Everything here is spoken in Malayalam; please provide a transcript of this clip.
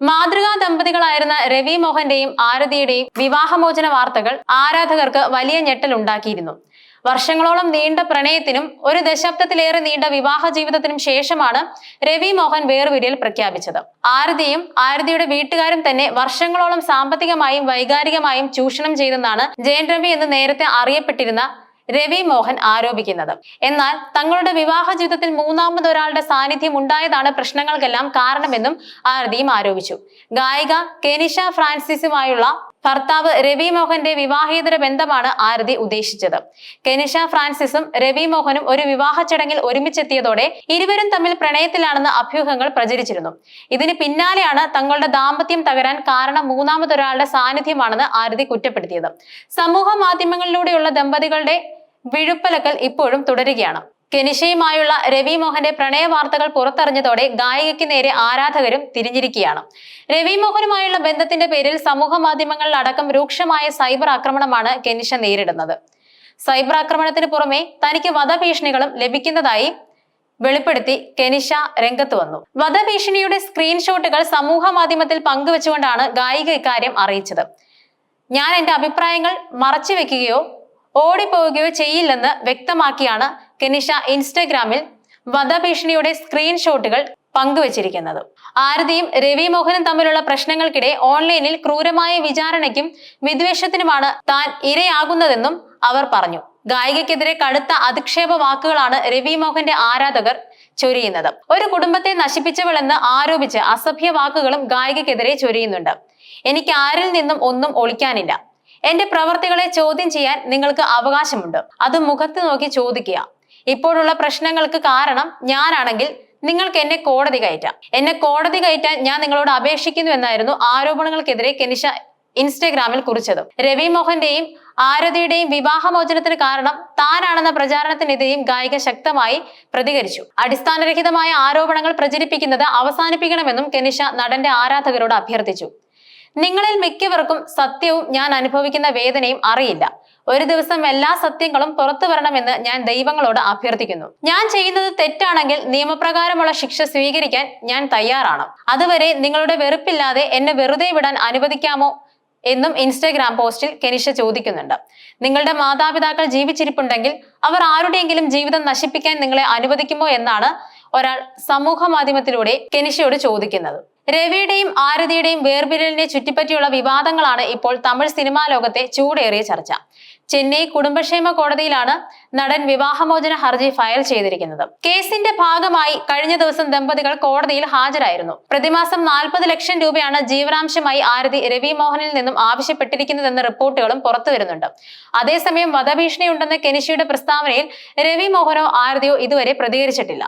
മാതൃകാ ദമ്പതികളായിരുന്ന രവി മോഹന്റെയും ആരതിയുടെയും വിവാഹമോചന വാർത്തകൾ ആരാധകർക്ക് വലിയ ഞെട്ടലുണ്ടാക്കിയിരുന്നു. വർഷങ്ങളോളം നീണ്ട പ്രണയത്തിനും ഒരു ദശാബ്ദത്തിലേറെ നീണ്ട വിവാഹ ജീവിതത്തിനും ശേഷമാണ് രവി മോഹൻ വേർപിരിയൽ പ്രഖ്യാപിച്ചത്. ആരതിയും ആരതിയുടെ വീട്ടുകാരും തന്നെ വർഷങ്ങളോളം സാമ്പത്തികമായും വൈകാരികമായും ചൂഷണം ചെയ്തെന്നാണ് ജയൻ രവി എന്ന് നേരത്തെ അറിയപ്പെട്ടിരുന്ന രവി മോഹൻ ആരോപിക്കുന്നത്. എന്നാൽ തങ്ങളുടെ വിവാഹ ജീവിതത്തിൽ മൂന്നാമതൊരാളുടെ സാന്നിധ്യം ഉണ്ടായതാണ് പ്രശ്നങ്ങൾക്കെല്ലാം കാരണമെന്നും ആരതിയും ആരോപിച്ചു. ഗായിക കെനിഷ ഫ്രാൻസിസുമായുള്ള ഭർത്താവ് രവി മോഹന്റെ വിവാഹേതര ബന്ധമാണ് ആരതി ഉദ്ദേശിച്ചത്. കെനിഷ ഫ്രാൻസിസും രവി മോഹനും ഒരു വിവാഹ ചടങ്ങിൽ ഒരുമിച്ചെത്തിയതോടെ ഇരുവരും തമ്മിൽ പ്രണയത്തിലാണെന്ന് അഭ്യൂഹങ്ങൾ പ്രചരിച്ചിരുന്നു. ഇതിന് പിന്നാലെയാണ് തങ്ങളുടെ ദാമ്പത്യം തകരാൻ കാരണം മൂന്നാമതൊരാളുടെ സാന്നിധ്യമാണെന്ന് ആരതി കുറ്റപ്പെടുത്തിയത്. സമൂഹ മാധ്യമങ്ങളിലൂടെയുള്ള ദമ്പതികളുടെ വിഴുപ്പലക്കൽ ഇപ്പോഴും തുടരുകയാണ്. കെനിഷയുമായുള്ള രവി മോഹന്റെ പ്രണയ വാർത്തകൾ പുറത്തറിഞ്ഞതോടെ ഗായികയ്ക്ക് നേരെ ആരാധകരും തിരിഞ്ഞിരിക്കുകയാണ്. രവി മോഹനുമായുള്ള ബന്ധത്തിന്റെ പേരിൽ സമൂഹ മാധ്യമങ്ങളിൽ അടക്കം രൂക്ഷമായ സൈബർ ആക്രമണമാണ് കെനിഷ നേരിടുന്നത്. സൈബർ ആക്രമണത്തിന് പുറമെ തനിക്ക് വധഭീഷണികളും ലഭിക്കുന്നതായി വെളിപ്പെടുത്തി കെനിഷ രംഗത്ത് വന്നു. വധഭീഷണിയുടെ സ്ക്രീൻഷോട്ടുകൾ സമൂഹ മാധ്യമത്തിൽ പങ്കുവച്ചുകൊണ്ടാണ് ഗായിക ഇക്കാര്യം അറിയിച്ചത്. ഞാൻ എന്റെ അഭിപ്രായങ്ങൾ മറച്ചു വെക്കുകയോ ഓടിപ്പോവുകയോ ചെയ്യില്ലെന്ന് വ്യക്തമാക്കിയാണ് കെനിഷ ഇൻസ്റ്റഗ്രാമിൽ വധഭീഷണിയുടെ സ്ക്രീൻഷോട്ടുകൾ പങ്കുവച്ചിരിക്കുന്നത്. ആരതിയും രവി മോഹനും തമ്മിലുള്ള പ്രശ്നങ്ങൾക്കിടെ ഓൺലൈനിൽ ക്രൂരമായ വിചാരണയ്ക്കും വിദ്വേഷത്തിനുമാണ് താൻ ഇരയാകുന്നതെന്നും അവർ പറഞ്ഞു. ഗായികയ്ക്കെതിരെ കടുത്ത അധിക്ഷേപ വാക്കുകളാണ് രവി മോഹന്റെ ആരാധകർ ചൊരിയുന്നത്. ഒരു കുടുംബത്തെ നശിപ്പിച്ചവളെന്ന് ആരോപിച്ച് അസഭ്യ വാക്കുകളും ഗായികയ്ക്കെതിരെ ചൊരിയുന്നുണ്ട്. എനിക്ക് ആരിൽ നിന്നും ഒന്നും ഒളിക്കാനില്ല. എന്റെ പ്രവർത്തികളെ ചോദ്യം ചെയ്യാൻ നിങ്ങൾക്ക് അവകാശമുണ്ട്. അത് മുഖത്ത് നോക്കി ചോദിക്കുക. ഇപ്പോഴുള്ള പ്രശ്നങ്ങൾക്ക് കാരണം ഞാനാണെങ്കിൽ നിങ്ങൾക്ക് എന്നെ കോടതി കയറ്റാം. എന്നെ കോടതി കയറ്റാൻ ഞാൻ നിങ്ങളോട് അപേക്ഷിക്കുന്നു എന്നായിരുന്നു ആരോപണങ്ങൾക്കെതിരെ കെനിഷ ഇൻസ്റ്റഗ്രാമിൽ കുറിച്ചത്. രവി മോഹന്റെയും ആരതിയുടെയും വിവാഹമോചനത്തിന് കാരണം താനാണെന്ന പ്രചാരണത്തിനെതിരെയും ഗായിക ശക്തമായി പ്രതികരിച്ചു. അടിസ്ഥാനരഹിതമായ ആരോപണങ്ങൾ പ്രചരിപ്പിക്കുന്നത് അവസാനിപ്പിക്കണമെന്നും കെനിഷ നടന്റെ ആരാധകരോട് അഭ്യർത്ഥിച്ചു. നിങ്ങളിൽ മിക്കവർക്കും സത്യവും ഞാൻ അനുഭവിക്കുന്ന വേദനയും അറിയില്ല. ഒരു ദിവസം എല്ലാ സത്യങ്ങളും പുറത്തു വരണമെന്ന് ഞാൻ ദൈവങ്ങളോട് അഭ്യർത്ഥിക്കുന്നു. ഞാൻ ചെയ്യുന്നത് തെറ്റാണെങ്കിൽ നിയമപ്രകാരമുള്ള ശിക്ഷ സ്വീകരിക്കാൻ ഞാൻ തയ്യാറാണ്. അതുവരെ നിങ്ങളുടെ വെറുപ്പില്ലാതെ എന്നെ വെറുതെ വിടാൻ അനുവദിക്കാമോ എന്നും ഇൻസ്റ്റഗ്രാം പോസ്റ്റിൽ കെനിഷ ചോദിക്കുന്നുണ്ട്. നിങ്ങളുടെ മാതാപിതാക്കൾ ജീവിച്ചിരിപ്പുണ്ടെങ്കിൽ അവർ ആരുടെയെങ്കിലും ജീവിതം നശിപ്പിക്കാൻ നിങ്ങളെ അനുവദിക്കുമോ എന്നാണ് ഒരാൾ സമൂഹ മാധ്യമത്തിലൂടെ കെനിഷയോട് ചോദിക്കുന്നത്. രവിയുടെയും ആരതിയുടെയും വേർപിരലിനെ ചുറ്റിപ്പറ്റിയുള്ള വിവാദങ്ങളാണ് ഇപ്പോൾ തമിഴ് സിനിമാ ലോകത്തെ ചൂടേറിയ ചർച്ച. ചെന്നൈ കുടുംബക്ഷേമ കോടതിയിലാണ് നടൻ വിവാഹമോചന ഹർജി ഫയൽ ചെയ്തിരിക്കുന്നത്. കേസിന്റെ ഭാഗമായി കഴിഞ്ഞ ദിവസം ദമ്പതികൾ കോടതിയിൽ ഹാജരായിരുന്നു. പ്രതിമാസം നാൽപ്പത് ലക്ഷം രൂപയാണ് ജീവനാംശമായി ആരതി രവി മോഹനിൽ നിന്നും ആവശ്യപ്പെട്ടിരിക്കുന്നതെന്ന റിപ്പോർട്ടുകളും പുറത്തു വരുന്നുണ്ട്. അതേസമയം വധഭീഷണിയുണ്ടെന്ന കെനിഷിയുടെ പ്രസ്താവനയിൽ രവി മോഹനോ ആരതിയോ ഇതുവരെ പ്രതികരിച്ചിട്ടില്ല.